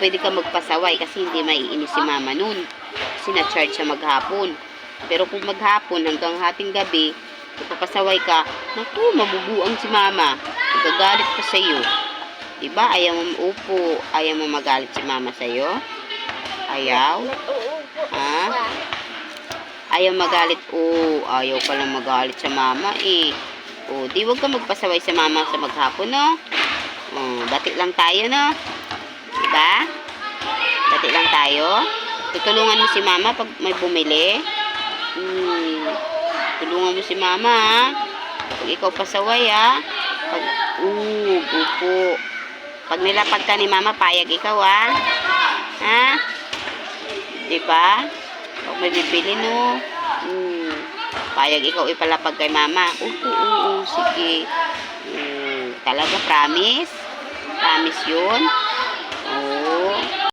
pwede ka magpasaway kasi hindi maiinis si mama nun. Kasi na-charge siya maghapon. Pero kung maghapon hanggang hating gabi, magpapasaway ka, naku, mabubuang si mama. Magagalit pa sa'yo. Diba? Ayaw mo, upo, ayaw mo magalit si mama sa'yo? Ayaw? Ha? Ayaw magalit. Oo, ayaw palang magalit sa mama eh. O, di wag ka magpasaway sa mama sa maghapon, no? O, bati lang tayo, no? Diba? Tayo. Tutulungan mo si mama pag may bumili. Hmm. Tulungan mo si mama, ha? Pag ikaw pasaway, ha? Pag, oo, upo. Pag nilapag ka ni mama, payag ikaw, ha? Ha? Diba? Pag may bibili, no? Hmm. Payag ikaw ipalapag kay mama. Oo, oo, oo, sige. Hmm. Talaga, promise? Promise yun?